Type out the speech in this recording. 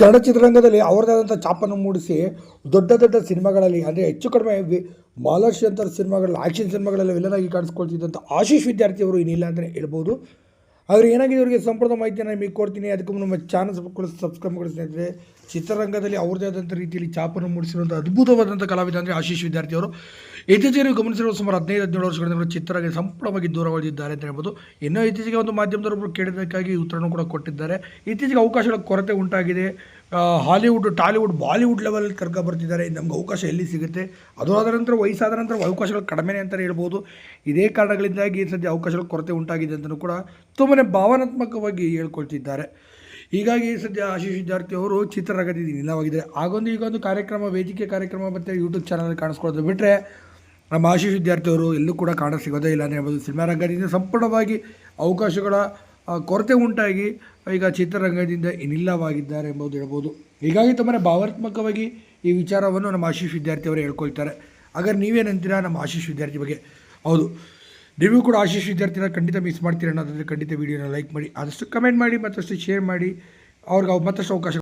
ಕನ್ನಡ ಚಿತ್ರರಂಗದಲ್ಲಿ ಅವರದಾದಂಥ ಚಾಪನ್ನು ಮೂಡಿಸಿ ದೊಡ್ಡ ದೊಡ್ಡ ಸಿನಿಮಾಗಳಲ್ಲಿ, ಅಂದರೆ ಹೆಚ್ಚು ಕಡಿಮೆ ವಿ, ಮಾಲಾಶಿ ಅಂತ ಸಿನಿಮಾಗಳಲ್ಲಿ ಆ್ಯಕ್ಷನ್ ಸಿನಿಮಾಗಳಲ್ಲಿ ವಿಲನಾಗಿ ಕಾಣಿಸ್ಕೊಳ್ತಿದ್ದಂಥ ಆಶೀಶ್ ವಿದ್ಯಾರ್ಥಿಯವರು ಏನಿಲ್ಲ ಅಂತಲೇ ಹೇಳ್ಬೋದು. ಆದರೆ ಏನಾಗಿದೆ ಅವರಿಗೆ ಸಂಪೂರ್ಣ ಮಾಹಿತಿಯನ್ನು ನಿಮಗೆ ಕೊಡ್ತೀನಿ. ಅದಕ್ಕೆ ನಮ್ಮ ಚಾನಲ್ ಸಬ್ಸ್ಕ್ರೈಬ್ ಮಾಡಿ ಸ್ನೇಹಿತರೆ. ಚಿತ್ರರಂಗದಲ್ಲಿ ಅವ್ರದೇ ಆದಂಥ ರೀತಿಯಲ್ಲಿ ಚಾಪನ್ನು ಮೂಡಿಸಿರುವಂಥ ಅದ್ಭುತವಾದಂಥ ಕಲಾವಿದ ಅಂದರೆ ಆಶೀಶ್ ವಿದ್ಯಾರ್ಥಿಯವರು ಇತ್ತೀಚೆಗೆ ಗಮನಿಸಿರುವ ಸುಮಾರು ಹದಿನೈದು, ಹದಿನೇಳು ವರ್ಷಗಳಿಂದ ಕೂಡ ಚಿತ್ರರಂಗ ಸಂಪೂರ್ಣವಾಗಿ ದೂರ ಉಳಿದಿದ್ದಾರೆ ಅಂತ ಹೇಳ್ಬೋದು. ಇನ್ನೂ ಇತ್ತೀಚೆಗೆ ಒಂದು ಮಾಧ್ಯಮದವರೊಬ್ಬರು ಕೇಳಿದ್ದಕ್ಕಾಗಿ ಉತ್ತರನೂ ಕೂಡ ಕೊಟ್ಟಿದ್ದಾರೆ. ಇತ್ತೀಚೆಗೆ ಅವಕಾಶಗಳ ಕೊರತೆ ಉಂಟಾಗಿದೆ. ಹಾಲಿವುಡ್, ಟಾಲಿವುಡ್, ಬಾಲಿವುಡ್ ಲೆವೆಲ್ ಕರ್ಕೊ ಬರ್ತಿದ್ದಾರೆ. ನಮ್ಗೆ ಅವಕಾಶ ಎಲ್ಲಿ ಸಿಗುತ್ತೆ? ಅದು ಆದ ನಂತರ, ವಯಸ್ಸಾದ ನಂತರ ಅವಕಾಶಗಳು ಕಡಿಮೆನೇ ಅಂತಲೇ ಹೇಳ್ಬೋದು. ಇದೇ ಕಾರಣಗಳಿಂದಾಗಿ ಸದ್ಯ ಅವಕಾಶಗಳ ಕೊರತೆ ಉಂಟಾಗಿದೆ ಅಂತಲೂ ಕೂಡ ತುಂಬಾ ಭಾವನಾತ್ಮಕವಾಗಿ ಹೇಳ್ಕೊಳ್ತಿದ್ದಾರೆ. ಹೀಗಾಗಿ ಸದ್ಯ ಆಶೀಶ್ ವಿದ್ಯಾರ್ಥಿ ಅವರು ಚಿತ್ರರಂಗದಿಂದ ನಿಲ್ಲವಾಗಿದ್ದಾರೆ ಆಗೊಂದು ಈಗೊಂದು ಕಾರ್ಯಕ್ರಮ, ವೇದಿಕೆ ಕಾರ್ಯಕ್ರಮ ಮತ್ತು ಯೂಟ್ಯೂಬ್ ಚಾನಲ್ ಕಾಣಿಸ್ಕೊಳ್ಳೋದು ಬಿಟ್ಟರೆ ನಮ್ಮ ಆಶೀಶ್ ವಿದ್ಯಾರ್ಥಿ ಅವರು ಎಲ್ಲೂ ಕೂಡ ಕಾಣ ಸಿಗೋದೇ ಇಲ್ಲ ಹೇಳ್ಬೋದು ಸಿನಿಮಾ ರಂಗದಿಂದ ಸಂಪೂರ್ಣವಾಗಿ ಅವಕಾಶಗಳ ಕೊರತೆ ಉಂಟಾಗಿ ಈಗ ಚಿತ್ರರಂಗದಿಂದ ಇನ್ನಿಲ್ಲವಾಗಿದ್ದಾರೆ ಎಂಬುದು ಹೇಳ್ಬೋದು. ಹೀಗಾಗಿ ತುಂಬಾ ಭಾವನಾತ್ಮಕವಾಗಿ ಈ ವಿಚಾರವನ್ನು ನಮ್ಮ ಆಶೀಶ್ ವಿದ್ಯಾರ್ಥಿ ಅವರು ಹೇಳ್ಕೊಳ್ತಾರೆ. ಹಾಗಾದ್ರೆ ನೀವೇನಂತೀರಾ ನಮ್ಮ ಆಶೀಶ್ ವಿದ್ಯಾರ್ಥಿ ಬಗ್ಗೆ? ಹೌದು. ನೀವು ಕೂಡ ಆಶೀಶ್ ವಿದ್ಯಾರ್ಥಿನ ಖಂಡಿತ ಮಿಸ್ ಮಾಡ್ತೀರ ಅನ್ನೋದಾದರೆ ಖಂಡಿತ ವೀಡಿಯೋನ ಲೈಕ್ ಮಾಡಿ, ಆದಷ್ಟು ಕಮೆಂಟ್ ಮಾಡಿ, ಮತ್ತಷ್ಟು ಶೇರ್ ಮಾಡಿ. ಅವ್ರಿಗೆ ಅವ್ರು ಮತ್ತಷ್ಟು ಅವಕಾಶ